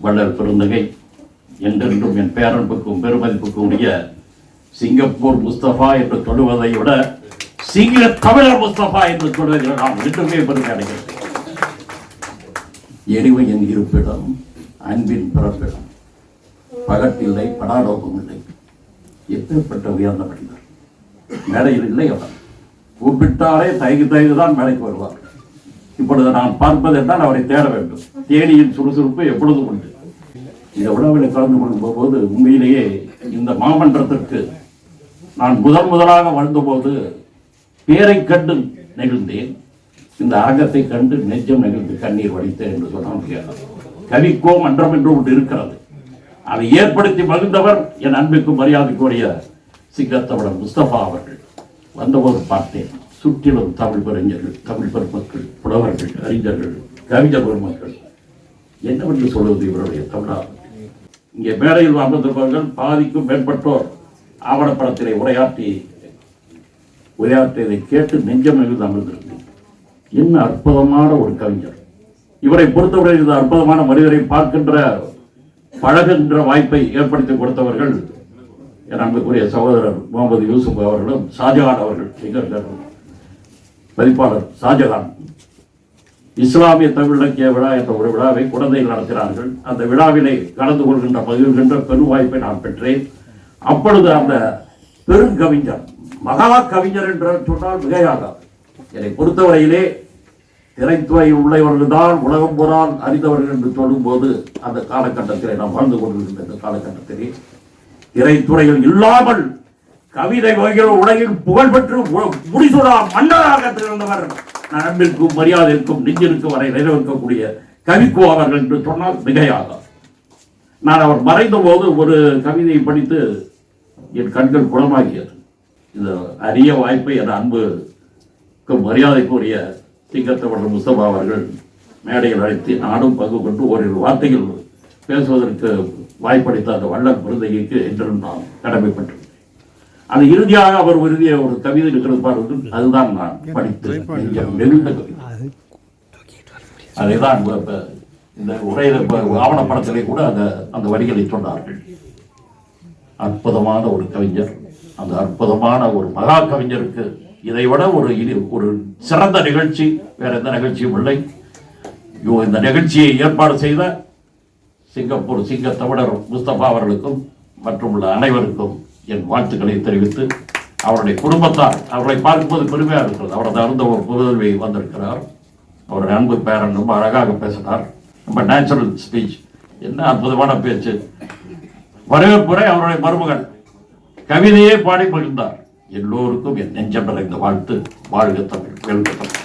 வள்ளல் பெருந்தகை என்றென்றும் என் பேரன்புக்கும் பெருமதிப்புக்கும் உரிய சிங்கப்பூர் முஸ்தபா என்று சொல்லுவதை விட சிங்க தமிழர் முஸ்தபா என்று சொல்வதில் நாம் என்றுமே பெருமை அடைகிறேன் எளிமையின் இருப்பிடம் அன்பின் பிறப்பிடம். பகட்டில்லை படாடோகம் இல்லை. எப்பேற்பட்ட உயர்ந்த மனிதர்? மேடையில் இல்லை அவர் கூப்பிட்டாலே தயகு தயகு தான் மேடைக்கு வருவார் இப்பொழுது நான் பார்ப்பது என்றால் அவரை தேட வேண்டும். தேனியின் சுறுசுறுப்பு எப்பொழுதும் உண்டு. இந்த விழாவில் கலந்து கொள்ளும் போது உண்மையிலேயே இந்த மாமன்றத்திற்கு நான் முதன் முதலாக வாழ்ந்தபோது பேரை கண்டு நெகிழ்ந்தேன். இந்த அரங்கத்தை கண்டு நெஞ்சம் நெகிழ்ந்து கண்ணீர் வடித்தேன் என்று சொன்னால் மிகையாகாது. கவிக்கோ மன்றம் என்று ஒன்று இருக்கிறது. அதை ஏற்படுத்தி மகிழ்ந்தவர் என் அன்பிற்கும் மரியாதைக்குரிய சிங்கத்தமிழர் முஸ்தபா அவர்கள். வந்தபோது பார்த்தேன். சுற்றிலும் தமிழ் பறிஞர்கள் தமிழ் பெருமக்கள் புலவர்கள் அறிஞர்கள் கவிஞர் பெருமக்கள் என்னவென்று சொல்வது இவருடைய தமிழாகும் இங்கே மேடையில் அமர்ந்திருப்பவர்கள் பாதிக்கும் மேற்பட்டோர் ஆவணப்படத்திலே உரையாற்றி உரையாற்றியதை கேட்டு நெஞ்சம் நெகிழ்ந்து அமர்ந்திருந்தேன் என்ன அற்புதமான ஒரு கவிஞர். இவரை பொறுத்தவரை இந்த அற்புதமான மனிதரை பார்க்கின்ற பழகுகின்ற வாய்ப்பை ஏற்படுத்தி கொடுத்தவர்கள் என் அன்புக்குரிய சகோதரர் முகமது யூசுப் அவர்களும் ஷாஜகான் அவர்கள் எங்கள் பதிப்பாளர் ஷாஜகான். இஸ்லாமிய தமிழ் இலக்கிய விழா என்ற ஒரு விழாவை குழந்தைகள் நடத்தினார்கள். அந்த விழாவிலே கலந்து கொள்கின்ற பகிர்கின்ற பெரும் வாய்ப்பை நான் பெற்றேன். அப்பொழுது அந்த பெருங்கவிஞர் மகா கவிஞர் என்று சொன்னால் மிகையாகாது என்னை பொறுத்தவரையிலே திரைத்துறையில் உள்ளவர்கள் தான் உலகம் புறால் அறிந்தவர்கள் என்று சொல்லும்போது அந்த காலகட்டத்திலே நாம் வாழ்ந்து கொண்டிருக்கின்ற இந்த காலகட்டத்திலே திரைத்துறையில் இல்லாமல் கவிதை வகைகள் உலகில் புகழ்பெற்று மு- முடிசூடா மன்னராக திகழ்ந்தவர் நரம்பிற்கும் அன்பிற்கும் மரியாதைக்கும் நெஞ்சிற்கும் வரை நிறைவேற்கக்கூடிய கவிக்கு அவர்கள் என்று சொன்னால் மிகையாக. நான் அவர் மறைந்த போது ஒரு கவிதையை படித்து என் கண்கள் குளமாகியது இந்த அரிய வாய்ப்பை என் அன்புக்கு மரியாதைக்குரிய சிங்கத்தவர்கள் முஸ்தபா அவர்கள் மேடையில் அழைத்து நானும் பங்கு கொண்டு ஓரிரு வார்த்தைகள் பேசுவதற்கு வாய்ப்பளித்த அந்த வள்ளல் விருதைக்கு என்றும் நான் கடமைப்பட்டேன். அது இறுதியாக அவர் எழுதிய ஒரு கவிதை இருக்கிறது பாருங்கள் அதுதான் நான் படித்து நெகிழ்ந்த கவிதை. அதைதான் இந்த உரையில ஆவணப்படத்திலே கூட அந்த அந்த வரிகளை சொன்னார்கள். அற்புதமான ஒரு கவிஞர். அந்த அற்புதமான ஒரு மகா கவிஞருக்கு இதை விட ஒரு இது ஒரு சிறந்த நிகழ்ச்சி வேற எந்த நிகழ்ச்சியும் இல்லை. இந்த நிகழ்ச்சியை ஏற்பாடு செய்த சிங்கப்பூர் சிங்க தமிழர் முஸ்தபா அவர்களுக்கும் மற்றும் உள்ள அனைவருக்கும் என் வாழ்த்துக்களை தெரிவித்து அவருடைய குடும்பத்தார் அவர்களை பார்க்கும்போது பெருமையாக இருக்கிறது. அவரது அருந்த ஒரு புதல்வி வந்திருக்கிறார். அவருடைய அன்பு பேரன் ரொம்ப அழகாக பேசினார். ரொம்ப நேச்சுரல் ஸ்பீச் என்ன அற்புதமான பேச்சு. வரவேற்புரை அவருடைய மருமகன் கவிதையே பாடி மகிழ்ந்தார் எல்லோருக்கும் என் நெஞ்சம் நிறைந்த வாழ்த்து. வாழ்க தமிழ் வெல்க தமிழ்.